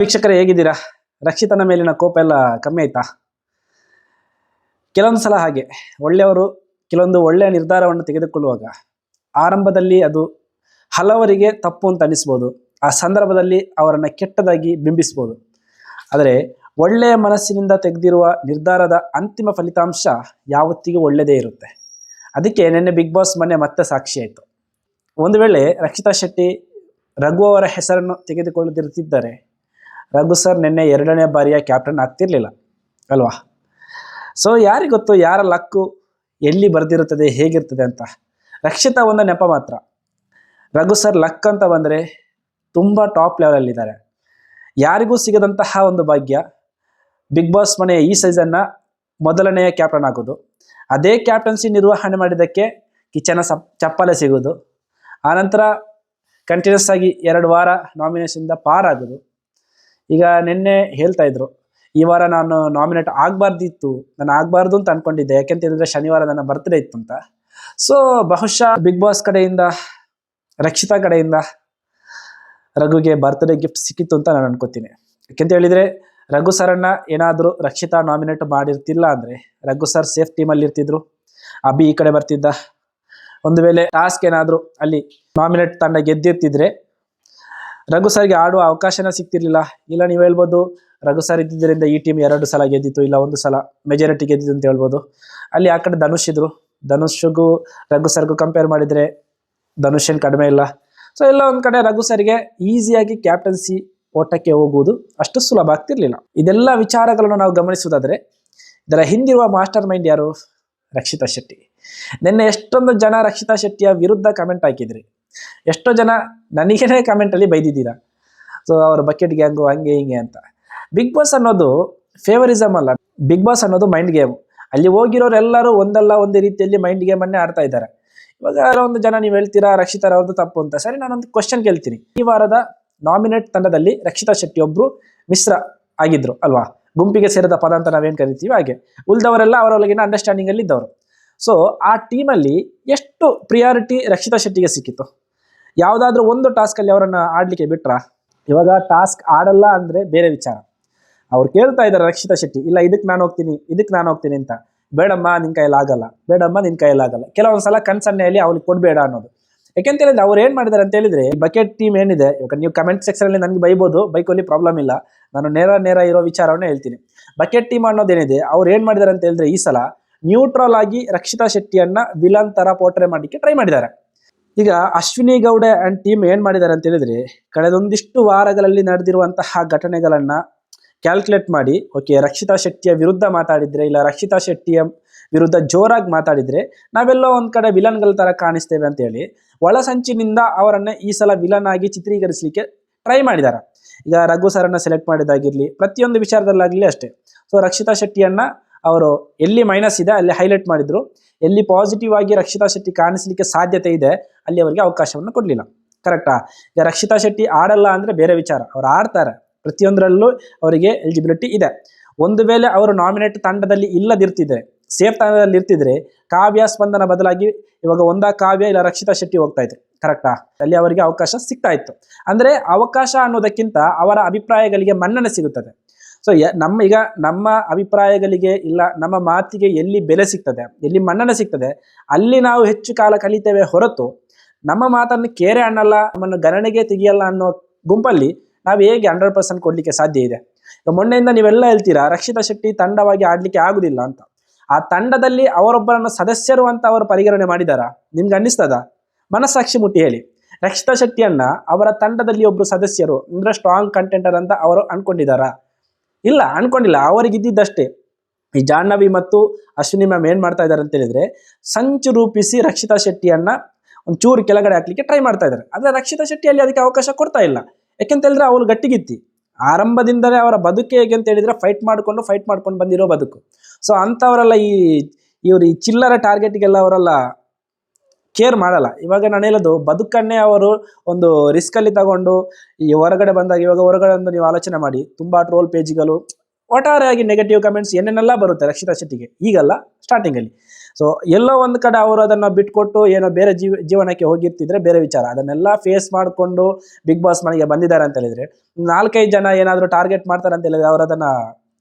ವೀಕ್ಷಕರೇ, ಹೇಗಿದ್ದೀರಾ? ರಕ್ಷಿತನ ಮೇಲಿನ ಕೋಪ ಎಲ್ಲ ಕಮ್ಮಿ ಆಯ್ತಾ? ಕೆಲವೊಂದು ಸಲ ಹಾಗೆ. ಒಳ್ಳೆಯವರು ಕೆಲವೊಂದು ಒಳ್ಳೆಯ ನಿರ್ಧಾರವನ್ನು ತೆಗೆದುಕೊಳ್ಳುವಾಗ ಆರಂಭದಲ್ಲಿ ಅದು ಹಲವರಿಗೆ ತಪ್ಪು ಅಂತ ಅನ್ನಿಸ್ಬೋದು. ಆ ಸಂದರ್ಭದಲ್ಲಿ ಅವರನ್ನು ಕೆಟ್ಟದಾಗಿ ಬಿಂಬಿಸ್ಬೋದು. ಆದರೆ ಒಳ್ಳೆಯ ಮನಸ್ಸಿನಿಂದ ತೆಗೆದಿರುವ ನಿರ್ಧಾರದ ಅಂತಿಮ ಫಲಿತಾಂಶ ಯಾವತ್ತಿಗೂ ಒಳ್ಳೆಯದೇ ಇರುತ್ತೆ. ಅದಕ್ಕೆ ನಿನ್ನೆ ಬಿಗ್ ಬಾಸ್ ಮನೆ ಮತ್ತೆ ಸಾಕ್ಷಿ ಆಯಿತು. ಒಂದು ವೇಳೆ ರಕ್ಷಿತಾ ಶೆಟ್ಟಿ ರಘು ಅವರ ಹೆಸರನ್ನು ತೆಗೆದುಕೊಳ್ಳದಿರುತ್ತಿದ್ದರೆ ರಘು ಸರ್ ನಿನ್ನೆ ಎರಡನೇ ಬಾರಿಯ ಕ್ಯಾಪ್ಟನ್ ಆಗ್ತಿರ್ಲಿಲ್ಲ, ಅಲ್ವಾ? ಸೊ ಯಾರಿಗೊತ್ತು ಯಾರ ಲಕ್ಕು ಎಲ್ಲಿ ಬರೆದಿರುತ್ತದೆ, ಹೇಗಿರ್ತದೆ ಅಂತ? ರಕ್ಷಿತಾ ಒಂದು ನೆಪ ಮಾತ್ರ. ರಘು ಸರ್ ಲಕ್ ಅಂತ ಬಂದರೆ ತುಂಬ ಟಾಪ್ ಲೆವೆಲಲ್ಲಿದ್ದಾರೆ ಯಾರಿಗೂ ಸಿಗದಂತಹ ಒಂದು ಭಾಗ್ಯ ಬಿಗ್ ಬಾಸ್ ಮನೆಯ ಈ ಸೀಸನ್ನ ಮೊದಲನೆಯ ಕ್ಯಾಪ್ಟನ್ ಆಗೋದು. ಅದೇ ಕ್ಯಾಪ್ಟನ್ಸಿ ನಿರ್ವಹಣೆ ಮಾಡಿದ್ದಕ್ಕೆ ಕಿಚನ ಸಪ್ ಚಪ್ಪಲೆ ಸಿಗೋದು ಆನಂತರ ಕಂಟಿನ್ಯೂಸ್ ಆಗಿ ಎರಡು ವಾರ ನಾಮಿನೇಷನ್ದ ಪಾರಾಗೋದು. ಈಗ ನಿನ್ನೆ ಹೇಳ್ತಾ ಇದ್ರು, ಈ ವಾರ ನಾನು ನಾಮಿನೇಟ್ ಆಗಬಾರ್ದಿತ್ತು, ನಾನು ಆಗಬಾರ್ದು ಅಂತ ಅನ್ಕೊಂಡಿದ್ದೆ, ಯಾಕೆಂತ ಹೇಳಿದ್ರೆ ಶನಿವಾರ ನನ್ನ ಬರ್ತ್ಡೇ ಇತ್ತು ಅಂತ. ಸೊ ಬಹುಶಃ ಬಿಗ್ ಬಾಸ್ ಕಡೆಯಿಂದ, ರಕ್ಷಿತಾ ಕಡೆಯಿಂದ ರಘುಗೆ ಬರ್ತ್ಡೇ ಗಿಫ್ಟ್ ಸಿಕ್ಕಿತ್ತು ಅಂತ ನಾನು ಅನ್ಕೋತೀನಿ. ಯಾಕೆಂತ ಹೇಳಿದ್ರೆ, ರಘು ಸರನ್ನ ಏನಾದರೂ ರಕ್ಷಿತಾ ನಾಮಿನೇಟ್ ಮಾಡಿರ್ತಿಲ್ಲ ಅಂದರೆ, ರಘು ಸರ್ ಸೇಫ್ ಟೀಮಲ್ಲಿ ಇರ್ತಿದ್ರು. ಅಭಿ ಈ ಕಡೆ ಬರ್ತಿದ್ದ. ಒಂದು ವೇಳೆ ಟಾಸ್ಕ್ ಏನಾದರೂ ಅಲ್ಲಿ ನಾಮಿನೇಟ್ ತಂಡ ಗೆದ್ದಿರ್ತಿದ್ರೆ ರಘು ಸರ್ಗೆ ಆಡುವ ಅವಕಾಶನ ಸಿಕ್ತಿರ್ಲಿಲ್ಲ ಇಲ್ಲ, ನೀವು ಹೇಳ್ಬೋದು, ರಘು ಸರ್ ಇದ್ದಿದ್ದರಿಂದ ಈ ಟೀಮ್ ಎರಡು ಸಲ ಗೆದ್ದಿತ್ತು, ಇಲ್ಲ ಒಂದು ಸಲ ಮೆಜಾರಿಟಿ ಗೆದ್ದಿತ್ತು ಅಂತ ಹೇಳ್ಬೋದು. ಅಲ್ಲಿ ಆ ಕಡೆ ಧನುಷ್ ಇದ್ರು. ಧನುಷ್ಗೂ ರಘು ಸರ್ಗೂ ಕಂಪೇರ್ ಮಾಡಿದರೆ ಧನುಷ್ ಏನು ಕಡಿಮೆ ಇಲ್ಲ. ಸೊ ಎಲ್ಲ ಒಂದು ಕಡೆ ರಘು ಸರ್ಗೆ ಈಸಿಯಾಗಿ ಕ್ಯಾಪ್ಟನ್ಸಿ ಓಟಕ್ಕೆ ಹೋಗುವುದು ಅಷ್ಟು ಸುಲಭ ಆಗ್ತಿರ್ಲಿಲ್ಲ. ಇದೆಲ್ಲ ವಿಚಾರಗಳನ್ನು ನಾವು ಗಮನಿಸುವುದಾದರೆ, ಇದರ ಹಿಂದಿರುವ ಮಾಸ್ಟರ್ ಮೈಂಡ್ ಯಾರು? ರಕ್ಷಿತಾ ಶೆಟ್ಟಿ. ನಿನ್ನೆ ಎಷ್ಟೊಂದು ಜನ ರಕ್ಷಿತಾ ಶೆಟ್ಟಿಯ ವಿರುದ್ಧ ಕಮೆಂಟ್ ಹಾಕಿದ್ರಿ. ಎಷ್ಟೋ ಜನ ನನಗೇನೆ ಕಮೆಂಟಲ್ಲಿ ಬೈದಿದ್ದೀರಾ? ಸೊ ಅವ್ರ ಬಕೆಟ್ ಗ್ಯಾಂಗು ಹಂಗೆ ಹಿಂಗೆ ಅಂತ. ಬಿಗ್ ಬಾಸ್ ಅನ್ನೋದು ಫೇವರಿಸಮ್ ಅಲ್ಲ. ಬಿಗ್ ಬಾಸ್ ಅನ್ನೋದು ಮೈಂಡ್ ಗೇಮ್ ಅಲ್ಲಿ ಹೋಗಿರೋರೆಲ್ಲರೂ ಒಂದಲ್ಲ ಒಂದು ರೀತಿಯಲ್ಲಿ ಮೈಂಡ್ ಗೇಮನ್ನೇ ಆಡ್ತಾ ಇದ್ದಾರೆ. ಇವಾಗ ಒಂದು ಜನ ನೀವು ಹೇಳ್ತೀರಾ, ರಕ್ಷಿತಾ ಅವ್ರದ್ದು ತಪ್ಪು ಅಂತ. ಸರಿ, ನಾನೊಂದು ಕ್ವಶನ್ ಕೇಳ್ತೀನಿ. ಈ ವಾರದ ನಾಮಿನೇಟ್ ತಂಡದಲ್ಲಿ ರಕ್ಷಿತಾ ಶೆಟ್ಟಿ ಒಬ್ರು ಮಿಶ್ರ ಆಗಿದ್ರು ಅಲ್ವಾ? ಗುಂಪಿಗೆ ಸೇರಿದ ಪದ ಅಂತ ನಾವೇನು ಕರಿತೀವಿ ಹಾಗೆ. ಉಳಿದವರೆಲ್ಲ ಅವರೊಳಗಿನ ಅಂಡರ್ಸ್ಟ್ಯಾಂಡಿಂಗ್ ಅಲ್ಲಿ ಇದ್ದವರು. ಸೊ ಆ ಟೀಮಲ್ಲಿ ಎಷ್ಟು ಪ್ರಿಯಾರಿಟಿ ರಕ್ಷಿತಾ ಶೆಟ್ಟಿಗೆ ಸಿಕ್ಕಿತ್ತು? ಯಾವುದಾದ್ರೂ ಒಂದು ಟಾಸ್ಕಲ್ಲಿ ಅವರನ್ನ ಆಡ್ಲಿಕ್ಕೆ ಬಿಟ್ರಾ? ಇವಾಗ ಟಾಸ್ಕ್ ಆಡಲ್ಲ ಅಂದ್ರೆ ಬೇರೆ ವಿಚಾರ. ಅವ್ರು ಕೇಳ್ತಾ ಇದ್ದಾರೆ ರಕ್ಷಿತಾ ಶೆಟ್ಟಿ, ಇಲ್ಲ ಇದಕ್ಕೆ ನಾನು ಹೋಗ್ತೀನಿ ಇದಕ್ಕೆ ನಾನು ಹೋಗ್ತೀನಿ ಅಂತ. ಬೇಡಮ್ಮ, ನಿನ್ ಕೈಯಲ್ಲಿ ಆಗಲ್ಲ. ಬೇಡಮ್ಮ, ನಿನ್ ಕೈಯಲ್ಲಿ ಆಗಲ್ಲ. ಕೆಲವೊಂದು ಸಲ ಕನ್ಸನ್ನೆಯಲ್ಲಿ ಅವ್ಳಿಗೆ ಕೊಡಬೇಡ ಅನ್ನೋದು. ಯಾಕೆಂತ ಹೇಳಿದ್ರೆ ಅವ್ರು ಏನು ಮಾಡಿದ್ದಾರೆ ಅಂತ ಹೇಳಿದ್ರೆ ಬಕೆಟ್ ಟೀಮ್ ಏನಿದೆ, ಇವಾಗ ನೀವು ಕಮೆಂಟ್ ಸೆಕ್ಷನ್ ಅಲ್ಲಿ ನನಗೆ ಬೈಬೋದು ಬೈಕಲ್ಲಿ ಪ್ರಾಬ್ಲಮ್ ಇಲ್ಲ. ನಾನು ನೇರ ನೇರ ಇರೋ ವಿಚಾರವನ್ನ ಹೇಳ್ತೀನಿ. ಬಕೆಟ್ ಟೀಮ್ ಅನ್ನೋದೇನಿದೆ ಅವ್ರು ಏನು ಮಾಡಿದ್ದಾರೆ ಅಂತ ಹೇಳಿದ್ರೆ ಈ ಸಲ ನ್ಯೂಟ್ರಲ್ ಆಗಿ ರಕ್ಷಿತಾ ಶೆಟ್ಟಿಯನ್ನ ವಿಲನ್ ತರ ಪೋರ್ಟ್ರೇ ಮಾಡಲಿಕ್ಕೆ ಟ್ರೈ ಮಾಡಿದ್ದಾರೆ. ಈಗ ಅಶ್ವಿನಿ ಗೌಡ ಅಂಡ್ ಟೀಮ್ ಏನ್ ಮಾಡಿದ್ದಾರೆ ಅಂತ ಹೇಳಿದ್ರೆ, ಕಳೆದೊಂದಿಷ್ಟು ವಾರಗಳಲ್ಲಿ ನಡೆದಿರುವಂತಹ ಘಟನೆಗಳನ್ನ ಕ್ಯಾಲ್ಕುಲೇಟ್ ಮಾಡಿ ಓಕೆ ರಕ್ಷಿತಾ ಶೆಟ್ಟಿಯ ವಿರುದ್ಧ ಮಾತಾಡಿದ್ರೆ ಇಲ್ಲ ರಕ್ಷಿತಾ ಶೆಟ್ಟಿಯ ವಿರುದ್ಧ ಜೋರಾಗಿ ಮಾತಾಡಿದ್ರೆ ನಾವೆಲ್ಲೋ ಒಂದ್ ಕಡೆ ವಿಲನ್ಗಳ ತರ ಕಾಣಿಸ್ತೇವೆ ಅಂತ ಹೇಳಿ, ಒಳಸಂಚಿನಿಂದ ಅವರನ್ನ ಈ ಸಲ ವಿಲನ್ ಆಗಿ ಚಿತ್ರೀಕರಿಸಲಿಕ್ಕೆ ಟ್ರೈ ಮಾಡಿದ್ದಾರೆ ಈಗ ರಘು ಸರ್ನ ಸೆಲೆಕ್ಟ್ ಮಾಡಿದಾಗಿರ್ಲಿ ಪ್ರತಿಯೊಂದು ವಿಚಾರದಲ್ಲಾಗಲಿ ಅಷ್ಟೇ. ಸೊ ರಕ್ಷಿತಾ ಶೆಟ್ಟಿಯನ್ನ ಅವರು ಎಲ್ಲಿ ಮೈನಸ್ ಇದೆ, ಅಲ್ಲಿ ಹೈಲೈಟ್ ಮಾಡಿದ್ರು. ಎಲ್ಲಿ ಪಾಸಿಟಿವ್ ಆಗಿ ರಕ್ಷಿತಾ ಶೆಟ್ಟಿ ಕಾಣಿಸ್ಲಿಕ್ಕೆ ಸಾಧ್ಯತೆ ಇದೆ, ಅಲ್ಲಿ ಅವರಿಗೆ ಅವಕಾಶವನ್ನು ಕೊಡಲಿಲ್ಲ. ಕರೆಕ್ಟಾ ಈಗ ರಕ್ಷಿತಾ ಶೆಟ್ಟಿ ಆಡಲ್ಲ ಅಂದ್ರೆ ಬೇರೆ ವಿಚಾರ. ಅವ್ರು ಆಡ್ತಾರೆ. ಪ್ರತಿಯೊಂದರಲ್ಲೂ ಅವರಿಗೆ ಎಲಿಜಿಬಿಲಿಟಿ ಇದೆ. ಒಂದು ವೇಳೆ ಅವರು ನಾಮಿನೇಟ್ ತಂಡದಲ್ಲಿ ಇಲ್ಲದಿರ್ತಿದ್ರೆ ಸೇಫ್ ತಂಡದಲ್ಲಿ ಇರ್ತಿದ್ರೆ, ಕಾವ್ಯ ಸ್ಪಂದನ ಬದಲಾಗಿ ಇವಾಗ ಒಂದ ಕಾವ್ಯ ಇಲ್ಲ ರಕ್ಷಿತಾ ಶೆಟ್ಟಿ ಹೋಗ್ತಾ ಇದ್ರು. ಕರೆಕ್ಟಾ ಅಲ್ಲಿ ಅವರಿಗೆ ಅವಕಾಶ ಸಿಗ್ತಾ ಇತ್ತು. ಅಂದ್ರೆ ಅವಕಾಶ ಅನ್ನೋದಕ್ಕಿಂತ ಅವರ ಅಭಿಪ್ರಾಯಗಳಿಗೆ ಮನ್ನಣೆ ಸಿಗುತ್ತದೆ. ಸೊ ನಮ್ಮ ಈಗ ನಮ್ಮ ಅಭಿಪ್ರಾಯಗಳಿಗೆ ಇಲ್ಲ, ನಮ್ಮ ಮಾತಿಗೆ ಎಲ್ಲಿ ಬೆಲೆ ಸಿಗ್ತದೆ, ಎಲ್ಲಿ ಮನ್ನಣೆ ಸಿಗ್ತದೆ, ಅಲ್ಲಿ ನಾವು ಹೆಚ್ಚು ಕಾಲ ಕಲಿತೇವೆ ಹೊರತು ನಮ್ಮ ಮಾತನ್ನು ಕೇರೆ ಅನ್ನಲ್ಲ ನಮ್ಮನ್ನು ಗಣನೆಗೆ ತೆಗಿಯಲ್ಲ ಅನ್ನೋ ಗುಂಪಲ್ಲಿ ನಾವು ಹೇಗೆ ಹಂಡ್ರೆಡ್ ಪರ್ಸೆಂಟ್ ಕೊಡಲಿಕ್ಕೆ ಸಾಧ್ಯ ಇದೆ? ಮೊನ್ನೆಯಿಂದ ನೀವೆಲ್ಲ ಹೇಳ್ತೀರಾ, ರಕ್ಷಿತಾ ಶೆಟ್ಟಿ ತಂಡವಾಗಿ ಆಡ್ಲಿಕ್ಕೆ ಆಗುದಿಲ್ಲ ಅಂತ. ಆ ತಂಡದಲ್ಲಿ ಅವರೊಬ್ಬರನ್ನು ಸದಸ್ಯರು ಅಂತ ಅವರು ಪರಿಗಣನೆ ಮಾಡಿದಾರ? ನಿಮ್ಗೆ ಅನ್ನಿಸ್ತದ? ಮನಸ್ಸಾಕ್ಷಿ ಮುಟ್ಟಿ ಹೇಳಿ. ರಕ್ಷಿತಾ ಶೆಟ್ಟಿಯನ್ನ ಅವರ ತಂಡದಲ್ಲಿ ಒಬ್ರು ಸದಸ್ಯರು, ಅಂದ್ರೆ ಸ್ಟ್ರಾಂಗ್ ಕಂಟೆಂಟರ್ ಅಂತ ಅವರು ಅನ್ಕೊಂಡಿದಾರಾ? ಇಲ್ಲ, ಅನ್ಕೊಂಡಿಲ್ಲ. ಅವರಿಗೆ ಇದ್ದಿದ್ದಷ್ಟೇ ಈ ಜಾಹ್ನವಿ ಮತ್ತು ಅಶ್ವಿನಿ ಮ್ಯಾಮ್ ಏನ್ ಮಾಡ್ತಾ ಇದ್ದಾರೆ ಅಂತ ಹೇಳಿದ್ರೆ, ಸಂಚು ರೂಪಿಸಿ ರಕ್ಷಿತಾ ಶೆಟ್ಟಿಯನ್ನ ಒಂಚೂರು ಕೆಳಗಡೆ ಹಾಕ್ಲಿಕ್ಕೆ ಟ್ರೈ ಮಾಡ್ತಾ ಇದ್ದಾರೆ ಆದರೆ ರಕ್ಷಿತಾ ಶೆಟ್ಟಿಯಲ್ಲಿ ಅದಕ್ಕೆ ಅವಕಾಶ ಕೊಡ್ತಾ ಇಲ್ಲ. ಯಾಕೆಂತ ಹೇಳಿದ್ರೆ ಅವಳು ಗಟ್ಟಿಗಿತ್ತಿ. ಆರಂಭದಿಂದಲೇ ಅವರ ಬದುಕು ಹೇಗೆ ಅಂತ ಹೇಳಿದ್ರೆ ಫೈಟ್ ಮಾಡಿಕೊಂಡು ಫೈಟ್ ಮಾಡ್ಕೊಂಡು ಬಂದಿರೋ ಬದುಕು. ಸೊ ಅಂಥವರೆಲ್ಲ ಈ, ಇವ್ರು ಈ ಚಿಲ್ಲರ ಟಾರ್ಗೆಟ್ಗೆಲ್ಲ ಅವರೆಲ್ಲ ಕೇರ್ ಮಾಡಲ್ಲ. ಇವಾಗ ನಾನು ಹೇಳೋದು, ಬದುಕನ್ನೇ ಅವರು ಒಂದು ರಿಸ್ಕಲ್ಲಿ ತಗೊಂಡು, ಈ ಹೊರಗಡೆ ಬಂದಾಗ ಇವಾಗ ಹೊರಗಡೆ ಒಂದು ನೀವು ಆಲೋಚನೆ ಮಾಡಿ. ತುಂಬಾ ಟ್ರೋಲ್ ಪೇಜ್ಗಳು ಒಟ್ಟಾರೆಯಾಗಿ ನೆಗೆಟಿವ್ ಕಮೆಂಟ್ಸ್ ಏನೇನೆಲ್ಲ ಬರುತ್ತೆ ರಕ್ಷಿತಾ ಶೆಟ್ಟಿಗೆ? ಈಗಲ್ಲ ಸ್ಟಾರ್ಟಿಂಗಲ್ಲಿ ಸೊ ಎಲ್ಲೋ ಒಂದು ಕಡೆ ಅವರು ಅದನ್ನು ಬಿಟ್ಕೊಟ್ಟು ಏನೋ ಬೇರೆ ಜೀವ, ಜೀವನಕ್ಕೆ ಹೋಗಿರ್ತಿದ್ರೆ ಬೇರೆ ವಿಚಾರ. ಅದನ್ನೆಲ್ಲ ಫೇಸ್ ಮಾಡಿಕೊಂಡು ಬಿಗ್ ಬಾಸ್ ಮನೆಗೆ ಬಂದಿದ್ದಾರೆ ಅಂತ ಹೇಳಿದ್ರೆ, ನಾಲ್ಕೈದು ಜನ ಏನಾದರೂ ಟಾರ್ಗೆಟ್ ಮಾಡ್ತಾರೆ ಅಂತ ಹೇಳಿದ್ರೆ ಅವರು ಅದನ್ನು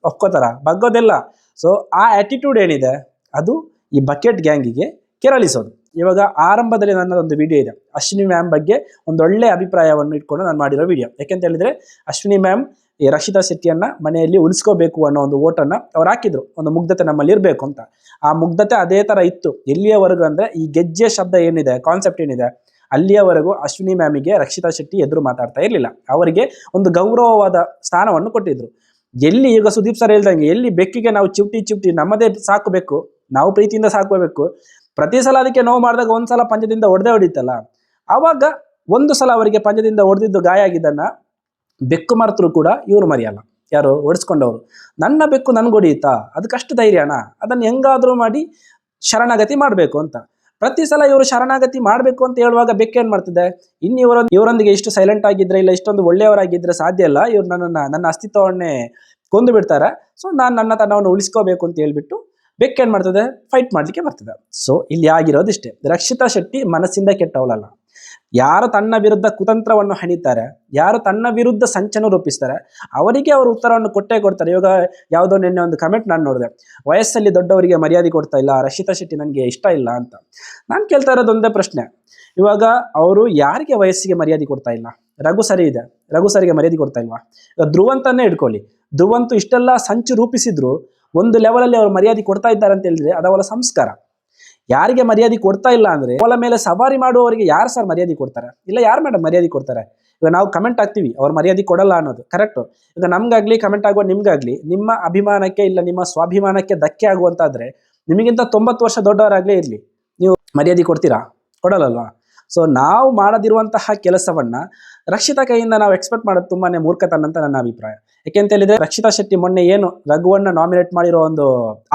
ಒಪ್ಕೋತಾರ? ಬಗ್ಗೋದಿಲ್ಲ. ಸೊ ಆ ಆ್ಯಟಿಟ್ಯೂಡ್ ಏನಿದೆ? ಅದು ಈ ಬಕೆಟ್ ಗ್ಯಾಂಗಿಗೆ ಕೆರಳಿಸೋದು. ಇವಾಗ ಆರಂಭದಲ್ಲಿ ನನ್ನದೊಂದು ವಿಡಿಯೋ ಇದೆ. ಅಶ್ವಿನಿ ಮ್ಯಾಮ್ ಬಗ್ಗೆ ಒಂದೊಳ್ಳೆ ಅಭಿಪ್ರಾಯವನ್ನು ಇಟ್ಕೊಂಡು ನಾನು ಮಾಡಿರೋ ವಿಡಿಯೋ ಯಾಕೆಂತ ಹೇಳಿದ್ರೆ, ಅಶ್ವಿನಿ ಮ್ಯಾಮ್ ಈ ರಕ್ಷಿತಾ ಶೆಟ್ಟಿಯನ್ನ ಮನೆಯಲ್ಲಿ ಉಳಿಸ್ಕೋಬೇಕು ಅನ್ನೋ ಒಂದು ಓಟನ್ನು ಅವ್ರು ಹಾಕಿದ್ರು. ಒಂದು ಮುಗ್ಧತೆ ನಮ್ಮಲ್ಲಿ ಇರಬೇಕು ಅಂತ. ಆ ಮುಗ್ಧತೆ ಅದೇ ಥರ ಇತ್ತು. ಎಲ್ಲಿಯವರೆಗೂ ಅಂದರೆ ಈ ಗೆಜ್ಜೆ ಶಬ್ದ ಏನಿದೆ ಕಾನ್ಸೆಪ್ಟ್ ಏನಿದೆ, ಅಲ್ಲಿಯವರೆಗೂ ಅಶ್ವಿನಿ ಮ್ಯಾಮಿಗೆ ರಕ್ಷಿತಾ ಶೆಟ್ಟಿ ಎದುರು ಮಾತಾಡ್ತಾ ಇರಲಿಲ್ಲ. ಅವರಿಗೆ ಒಂದು ಗೌರವವಾದ ಸ್ಥಾನವನ್ನು ಕೊಟ್ಟಿದ್ರು. ಎಲ್ಲಿ ಈಗ ಸುದೀಪ್ ಸರ್ ಹೇಳ್ದಂಗೆ, ಎಲ್ಲಿ ಬೆಕ್ಕಿಗೆ ನಾವು ಚಿಪ್ಟಿ ಚಿಪ್ಟಿ ನಮ್ಮದೇ ಸಾಕಬೇಕು ನಾವು ಪ್ರೀತಿಯಿಂದ ಸಾಕೋಬೇಕು ಪ್ರತಿ ಸಲ ಅದಕ್ಕೆ ನೋವು ಮಾಡಿದಾಗ ಒಂದ್ಸಲ ಪಂಜದಿಂದ ಹೊಡೆದೇ ಹೊಡಿತಲ್ಲ. ಆವಾಗ ಒಂದು ಸಲ ಅವರಿಗೆ ಪಂಜದಿಂದ ಹೊಡೆದಿದ್ದು ಗಾಯ ಆಗಿದ್ದನ್ನ ಬೆಕ್ಕು ಮರೆತರು ಕೂಡ ಇವರು ಮರೆಯಲ್ಲ. ಯಾರು ಹೊಡೆಸ್ಕೊಂಡವರು ನನ್ನ ಬೆಕ್ಕು ನನ್ಗೆ ಹೊಡಿಯುತ್ತಾ? ಅದಕ್ಕಷ್ಟು ಧೈರ್ಯನ? ಅದನ್ನು ಹೆಂಗಾದ್ರೂ ಮಾಡಿ ಶರಣಾಗತಿ ಮಾಡಬೇಕು ಅಂತ. ಪ್ರತಿ ಸಲ ಇವರು ಶರಣಾಗತಿ ಮಾಡಬೇಕು ಅಂತ ಹೇಳುವಾಗ ಬೆಕ್ಕೇನು ಮಾಡ್ತಿದೆ? ಇನ್ನು ಇವರ ಇವರೊಂದಿಗೆ ಇಷ್ಟು ಸೈಲೆಂಟ್ ಆಗಿದ್ರೆ ಇಲ್ಲ, ಇಷ್ಟೊಂದು ಒಳ್ಳೆಯವರಾಗಿದ್ದರೆ ಸಾಧ್ಯ ಇಲ್ಲ. ಇವರು ನನ್ನನ್ನು, ನನ್ನ ಅಸ್ತಿತ್ವವನ್ನೇ ಕೊಂದು ಬಿಡ್ತಾರೆ. ಸೊ ನಾನು ನನ್ನ ತನ್ನವನ್ನು ಉಳಿಸ್ಕೋಬೇಕು ಅಂತ ಹೇಳ್ಬಿಟ್ಟು ಬೆಕ್ಕೇನು ಮಾಡ್ತದೆ? ಫೈಟ್ ಮಾಡಲಿಕ್ಕೆ ಬರ್ತದೆ. ಸೊ ಇಲ್ಲಿ ಆಗಿರೋದು ಇಷ್ಟೇ. ರಕ್ಷಿತಾ ಶೆಟ್ಟಿ ಮನಸ್ಸಿಂದ ಕೆಟ್ಟವಳಲ್ಲ ಯಾರು ತನ್ನ ವಿರುದ್ಧ ಕುತಂತ್ರವನ್ನು ಹಣಿತಾರೆ, ಯಾರು ತನ್ನ ವಿರುದ್ಧ ಸಂಚನ್ನು ರೂಪಿಸ್ತಾರೆ, ಅವರಿಗೆ ಅವರು ಉತ್ತರವನ್ನು ಕೊಟ್ಟೇ ಕೊಡ್ತಾರೆ. ಇವಾಗ ಯಾವುದೋ ನಿನ್ನೆ ಒಂದು ಕಮೆಂಟ್ ನಾನು ನೋಡಿದೆ. ವಯಸ್ಸಲ್ಲಿ ದೊಡ್ಡವರಿಗೆ ಮರ್ಯಾದೆ ಕೊಡ್ತಾ ಇಲ್ಲ, ರಕ್ಷಿತಾ ಶೆಟ್ಟಿ ನನಗೆ ಇಷ್ಟ ಇಲ್ಲ ಅಂತ. ನಾನು ಕೇಳ್ತಾ ಇರೋದೊಂದೇ ಪ್ರಶ್ನೆ. ಇವಾಗ ಅವರು ಯಾರಿಗೆ ವಯಸ್ಸಿಗೆ ಮರ್ಯಾದೆ ಕೊಡ್ತಾ ಇಲ್ಲ? ರಘು ಸರಿ ಇದೆ. ರಘು ಸರಿಗೆ ಮರ್ಯಾದೆ ಕೊಡ್ತಾ ಇಲ್ವಾ? ಈಗ ಧ್ರುವಂತನ್ನೇ ಇಟ್ಕೊಳ್ಳಿ ಧ್ರುವಂತು ಇಷ್ಟೆಲ್ಲ ಸಂಚು ರೂಪಿಸಿದ್ರು ಒಂದು ಲೆವೆಲಲ್ಲಿ ಅವರು ಮರ್ಯಾದೆ ಕೊಡ್ತಾ ಇದ್ದಾರೆ ಅಂತ ಹೇಳಿದ್ರೆ ಅದು ಅವರ ಸಂಸ್ಕಾರ. ಯಾರಿಗೆ ಮರ್ಯಾದೆ ಕೊಡ್ತಾ ಇಲ್ಲ ಅಂದ್ರೆ ಅವಳ ಮೇಲೆ ಸವಾರಿ ಮಾಡುವವರಿಗೆ ಯಾರು ಸರ್ ಮರ್ಯಾದೆ ಕೊಡ್ತಾರೆ? ಇಲ್ಲ ಯಾರು ಮೇಡಮ್ ಮರ್ಯಾದೆ ಕೊಡ್ತಾರೆ? ಈಗ ನಾವು ಕಮೆಂಟ್ ಆಗ್ತೀವಿ ಅವ್ರು ಮರ್ಯಾದೆ ಕೊಡಲ್ಲ ಅನ್ನೋದು ಕರೆಕ್ಟು ಈಗ ನಮ್ಗಾಗ್ಲಿ ಕಮೆಂಟ್ ಆಗುವ ನಿಮ್ಗಾಗ್ಲಿ, ನಿಮ್ಮ ಅಭಿಮಾನಕ್ಕೆ ಇಲ್ಲ ನಿಮ್ಮ ಸ್ವಾಭಿಮಾನಕ್ಕೆ ಧಕ್ಕೆ ಆಗುವಂತಾದ್ರೆ ನಿಮಗಿಂತ ತೊಂಬತ್ತು ವರ್ಷ ದೊಡ್ಡವರಾಗ್ಲೇ ಇರಲಿ. ನೀವು ಮರ್ಯಾದೆ ಕೊಡ್ತೀರಾ? ಕೊಡಲ್ಲಲ್ವಾ? ಸೊ ನಾವು ಮಾಡದಿರುವಂತಹ ಕೆಲಸವನ್ನ ರಕ್ಷಿತ ಕೈಯಿಂದ ನಾವು ಎಕ್ಸ್ಪೆಕ್ಟ್ ಮಾಡೋದು ತುಂಬಾನೇ ಮೂರ್ಖತನ ಅಂತ ನನ್ನ ಅಭಿಪ್ರಾಯ. ಯಾಕೆಂತ ಹೇಳಿದ್ರೆ ರಕ್ಷಿತಾ ಶೆಟ್ಟಿ ಮೊನ್ನೆ ಏನು ರಘುವನ್ನ ನಾಮಿನೇಟ್ ಮಾಡಿರೋ ಒಂದು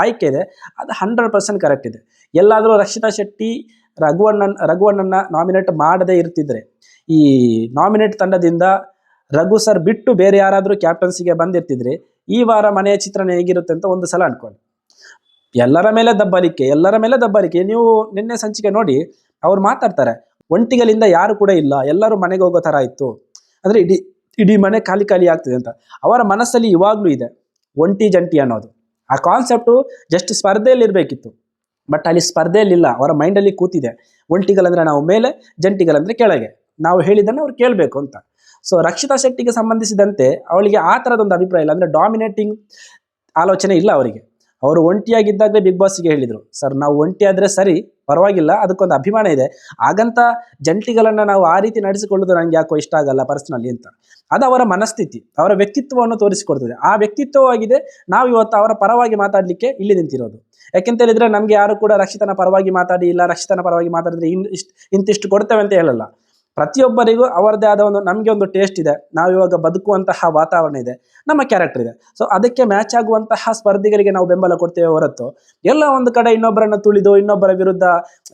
ಆಯ್ಕೆ ಇದೆ, ಅದು ಹಂಡ್ರೆಡ್ ಪರ್ಸೆಂಟ್ ಕರೆಕ್ಟ್ ಇದೆ. ಎಲ್ಲಾದರೂ ರಕ್ಷಿತಾ ಶೆಟ್ಟಿ ರಘುವಣ್ಣನ್ ರಘುವಣ್ಣನ ನಾಮಿನೇಟ್ ಮಾಡದೇ ಇರ್ತಿದ್ರೆ, ಈ ನಾಮಿನೇಟ್ ತಂಡದಿಂದ ರಘು ಸರ್ ಬಿಟ್ಟು ಬೇರೆ ಯಾರಾದರೂ ಕ್ಯಾಪ್ಟನ್ಸಿಗೆ ಬಂದಿರ್ತಿದ್ರೆ, ಈ ವಾರ ಮನೆಯ ಚಿತ್ರಣ ಹೇಗಿರುತ್ತೆ ಅಂತ ಒಂದು ಸಲ ಅನ್ಕೊಳ್ಳಿ. ಎಲ್ಲರ ಮೇಲೆ ದಬ್ಬಲಿಕೆ ಎಲ್ಲರ ಮೇಲೆ ದಬ್ಬಲಿಕೆ ನೀವು ನಿನ್ನೆ ಸಂಚಿಕೆ ನೋಡಿ, ಅವ್ರು ಮಾತಾಡ್ತಾರೆ, ಒಂಟಿಗಲಿಂದ ಯಾರು ಕೂಡ ಇಲ್ಲ, ಎಲ್ಲರೂ ಮನೆಗೆ ಹೋಗೋ ಥರ ಇತ್ತು. ಅಂದರೆ ಇಡೀ ಇಡೀ ಮನೆ ಖಾಲಿ ಖಾಲಿ ಆಗ್ತದೆ ಅಂತ. ಅವರ ಮನಸ್ಸಲ್ಲಿ ಇವಾಗಲೂ ಇದೆ. ಒಂಟಿ ಜಂಟಿ ಅನ್ನೋದು. ಆ ಕಾನ್ಸೆಪ್ಟು ಜಸ್ಟ್ ಸ್ಪರ್ಧೆಯಲ್ಲಿ ಇರಬೇಕಿತ್ತು. ಬಟ್ ಅಲ್ಲಿ ಸ್ಪರ್ಧೆಯಲ್ಲಿಲ್ಲ ಅವರ ಮೈಂಡಲ್ಲಿ ಕೂತಿದೆ. ಒಂಟಿಗಳಂದ್ರೆ ನಾವು ಮೇಲೆ, ಜಂಟಿಗಳಂದ್ರೆ ಕೆಳಗೆ. ನಾವು ಹೇಳಿದ್ದನ್ನು ಅವ್ರು ಕೇಳಬೇಕು ಅಂತ. ಸೊ ರಕ್ಷಿತಾ ಶೆಟ್ಟಿಗೆ ಸಂಬಂಧಿಸಿದಂತೆ ಅವಳಿಗೆ ಆ ಥರದೊಂದು ಅಭಿಪ್ರಾಯ ಇಲ್ಲ. ಅಂದರೆ ಡಾಮಿನೇಟಿಂಗ್ ಆಲೋಚನೆ ಇಲ್ಲ ಅವರಿಗೆ. ಅವರು ಒಂಟಿಯಾಗಿದ್ದಾಗಲೇ ಬಿಗ್ ಬಾಸ್ಗೆ ಹೇಳಿದರು, ಸರ್, ನಾವು ಒಂಟಿ ಆದರೆ ಸರಿ, ಪರವಾಗಿಲ್ಲ, ಅದಕ್ಕೊಂದು ಅಭಿಮಾನ ಇದೆ. ಹಾಗಂತ ಜಂಟಿಗಳನ್ನು ನಾವು ಆ ರೀತಿ ನಡೆಸಿಕೊಳ್ಳೋದು ನನಗೆ ಯಾಕೋ ಇಷ್ಟ ಆಗಲ್ಲ ಪರ್ಸ್ನಲಿ ಅಂತ. ಅದು ಅವರ ಮನಸ್ಥಿತಿ, ಅವರ ವ್ಯಕ್ತಿತ್ವವನ್ನು ತೋರಿಸಿಕೊಡ್ತದೆ. ಆ ವ್ಯಕ್ತಿತ್ವವಾಗಿದೆ, ನಾವು ಇವತ್ತು ಅವರ ಪರವಾಗಿ ಮಾತಾಡಲಿಕ್ಕೆ ಇಲ್ಲಿ ನಿಂತಿರೋದು. ಯಾಕೆಂತ ಹೇಳಿದ್ರೆ, ನಮಗೆ ಯಾರು ಕೂಡ ರಕ್ಷಿತನ ಪರವಾಗಿ ಮಾತಾಡಿ ಇಲ್ಲ, ರಕ್ಷಿತನ ಪರವಾಗಿ ಮಾತಾಡಿದ್ರೆ ಇನ್ ಇಷ್ಟು ಇಂತಿಷ್ಟು ಕೊಡ್ತೇವೆ ಅಂತ ಹೇಳಲ್ಲ. ಪ್ರತಿಯೊಬ್ಬರಿಗೂ ಅವರದೇ ಆದ ಒಂದು ನಮಗೆ ಒಂದು ಟೇಸ್ಟ್ ಇದೆ. ನಾವು ಇವಾಗ ಬದುಕುವಂತಹ ವಾತಾವರಣ ಇದೆ. ನಮ್ಮ ಕ್ಯಾರೆಕ್ಟರ್ ಇದೆ. ಸೊ ಅದಕ್ಕೆ ಮ್ಯಾಚ್ ಆಗುವಂತಹ ಸ್ಪರ್ಧಿಗಳಿಗೆ ನಾವು ಬೆಂಬಲ ಕೊಡ್ತೇವೆ ಹೊರತು, ಎಲ್ಲ ಒಂದು ಕಡೆ ಇನ್ನೊಬ್ಬರನ್ನು ತುಳಿದು, ಇನ್ನೊಬ್ಬರ ವಿರುದ್ಧ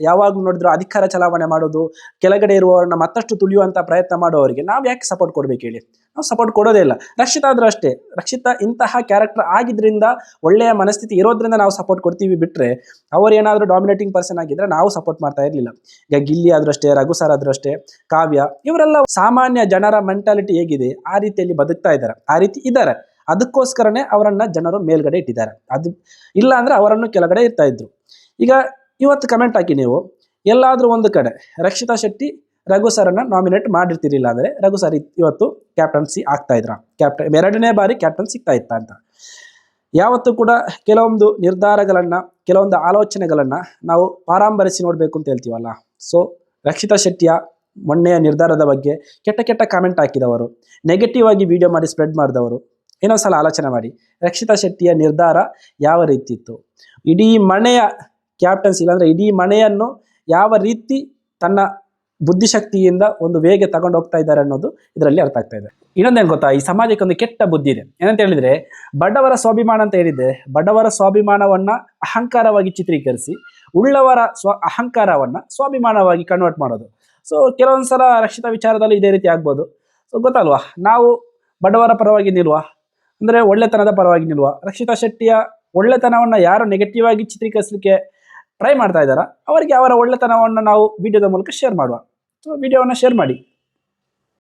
ಯಾವಾಗಲೂ ನೋಡಿದ್ರು ಅಧಿಕಾರ ಚಲಾವಣೆ ಮಾಡೋದು, ಕೆಳಗಡೆ ಇರುವವರನ್ನ ಮತ್ತಷ್ಟು ತುಳಿಯುವಂಥ ಪ್ರಯತ್ನ ಮಾಡುವವರಿಗೆ ನಾವು ಯಾಕೆ ಸಪೋರ್ಟ್ ಕೊಡಬೇಕು ಹೇಳಿ? ಸಪೋರ್ಟ್ ಕೊಡೋದೇ ಇಲ್ಲ. ರಕ್ಷಿತಾ ಆದರೂ ಅಷ್ಟೇ. ರಕ್ಷಿತಾ ಇಂತಹ ಕ್ಯಾರೆಕ್ಟರ್ ಆಗಿದ್ದರಿಂದ ಒಳ್ಳೆಯ ಮನಸ್ಥಿತಿ ಇರೋದ್ರಿಂದ ನಾವು ಸಪೋರ್ಟ್ ಕೊಡ್ತೀವಿ ಬಿಟ್ಟರೆ ಅವ್ರು ಏನಾದರೂ ಡಾಮಿನೇಟಿಂಗ್ ಪರ್ಸನ್ ಆಗಿದ್ರೆ ನಾವು ಸಪೋರ್ಟ್ ಮಾಡ್ತಾ ಇರಲಿಲ್ಲ. ಈಗ ಗಿಲ್ಲಿ ಆದರೂ ಅಷ್ಟೇ, ರಘು ಸರ್ ಆದರೂ ಅಷ್ಟೇ, ಕಾವ್ಯ, ಇವರೆಲ್ಲ ಸಾಮಾನ್ಯ ಜನರ ಮೆಂಟಾಲಿಟಿ ಹೇಗಿದೆ? ಆ ರೀತಿಯಲ್ಲಿ ಬದುಕ್ತಾ ಇದ್ದಾರೆ. ಆ ರೀತಿ ಇದ್ದಾರೆ. ಅದಕ್ಕೋಸ್ಕರನೇ ಅವರನ್ನು ಜನರು ಮೇಲ್ಗಡೆ ಇಟ್ಟಿದ್ದಾರೆ. ಅದು ಇಲ್ಲ ಅಂದರೆ ಅವರನ್ನು ಕೆಳಗಡೆ ಇರ್ತಾ ಇದ್ರು. ಈಗ ಇವತ್ತು ಕಮೆಂಟ್ ಹಾಕಿ ನೀವು. ಎಲ್ಲಾದರೂ ಒಂದು ಕಡೆ, ರಕ್ಷಿತಾ ಶೆಟ್ಟಿ ರಘು ಸರ್ನ ನಾಮಿನೇಟ್ ಮಾಡಿರ್ತಿರ್ಲಿಲ್ಲ ಅಂದ್ರೆ ರಘು ಸರ್ ಇವತ್ತು ಕ್ಯಾಪ್ಟನ್ಸಿ ಆಗ್ತಾ ಇದ್ರ. ಕ್ಯಾಪ್ಟನ್ ಎರಡನೇ ಬಾರಿ ಕ್ಯಾಪ್ಟನ್ ಸಿಗ್ತಾ ಇತ್ತ ಅಂತ. ಯಾವತ್ತೂ ಕೂಡ ಕೆಲವೊಂದು ನಿರ್ಧಾರಗಳನ್ನ, ಕೆಲವೊಂದು ಆಲೋಚನೆಗಳನ್ನ ನಾವು ಪಾರಂಬರಿಸಿ ನೋಡಬೇಕು ಅಂತ ಹೇಳ್ತೀವಲ್ಲ. ಸೊ ರಕ್ಷಿತಾ ಶೆಟ್ಟಿಯ ಮೊನ್ನೆಯ ನಿರ್ಧಾರದ ಬಗ್ಗೆ ಕೆಟ್ಟ ಕೆಟ್ಟ ಕಾಮೆಂಟ್ ಹಾಕಿದವರು. ನೆಗೆಟಿವ್ ಆಗಿ ವಿಡಿಯೋ ಮಾಡಿ ಸ್ಪ್ರೆಡ್ ಮಾಡಿದವರು. ಇನ್ನೊಂದು ಸಲ ಆಲೋಚನೆ ಮಾಡಿ. ರಕ್ಷಿತಾ ಶೆಟ್ಟಿಯ ನಿರ್ಧಾರ ಯಾವ ರೀತಿ ಇತ್ತು ಇಡೀ ಮನೆಯ ಕ್ಯಾಪ್ಟನ್ಸಿ ಇಲ್ಲಾಂದರೆ ಇಡೀ ಮನೆಯನ್ನು ಯಾವ ರೀತಿ ತನ್ನ ಬುದ್ಧಿಶಕ್ತಿಯಿಂದ ಒಂದು ವೇಗ ತಗೊಂಡು ಹೋಗ್ತಾ ಇದ್ದಾರೆ ಅನ್ನೋದು ಇದರಲ್ಲಿ ಅರ್ಥ ಆಗ್ತಾ ಇದೆ. ಇನ್ನೊಂದೇನು ಗೊತ್ತಾ, ಈ ಸಮಾಜಕ್ಕೆ ಒಂದು ಕೆಟ್ಟ ಬುದ್ಧಿ ಇದೆ. ಏನಂತ ಹೇಳಿದ್ರೆ, ಬಡವರ ಸ್ವಾಭಿಮಾನ ಅಂತ ಹೇಳಿದ್ರೆ, ಬಡವರ ಸ್ವಾಭಿಮಾನವನ್ನ ಅಹಂಕಾರವಾಗಿ ಚಿತ್ರೀಕರಿಸಿ, ಉಳ್ಳವರ ಸ್ವ, ಅಹಂಕಾರವನ್ನ ಸ್ವಾಭಿಮಾನವಾಗಿ ಕನ್ವರ್ಟ್ ಮಾಡೋದು. ಸೊ ಕೆಲವೊಂದ್ಸಲ ರಕ್ಷಿತ ವಿಚಾರದಲ್ಲಿ ಇದೇ ರೀತಿ ಆಗ್ಬೋದು. ಸೊ ಗೊತ್ತಲ್ವಾ? ನಾವು ಬಡವರ ಪರವಾಗಿ ನಿಲ್ವಾ, ಅಂದರೆ ಒಳ್ಳೆತನದ ಪರವಾಗಿ ನಿಲ್ಲುವ ರಕ್ಷಿತಾ ಶೆಟ್ಟಿಯ ಒಳ್ಳೆತನವನ್ನು ಯಾರು ನೆಗೆಟಿವ್ ಆಗಿ ಚಿತ್ರೀಕರಿಸಲಿಕ್ಕೆ ಟ್ರೈ ಮಾಡ್ತಾ ಇದ್ದಾರಾ, ಅವರಿಗೆ ಅವರ ಒಳ್ಳೆತನವನ್ನು ನಾವು ವಿಡಿಯೋದ ಮೂಲಕ ಶೇರ್ ಮಾಡುವ. ಸೊ ವಿಡಿಯೋವನ್ನು ಶೇರ್ ಮಾಡಿ.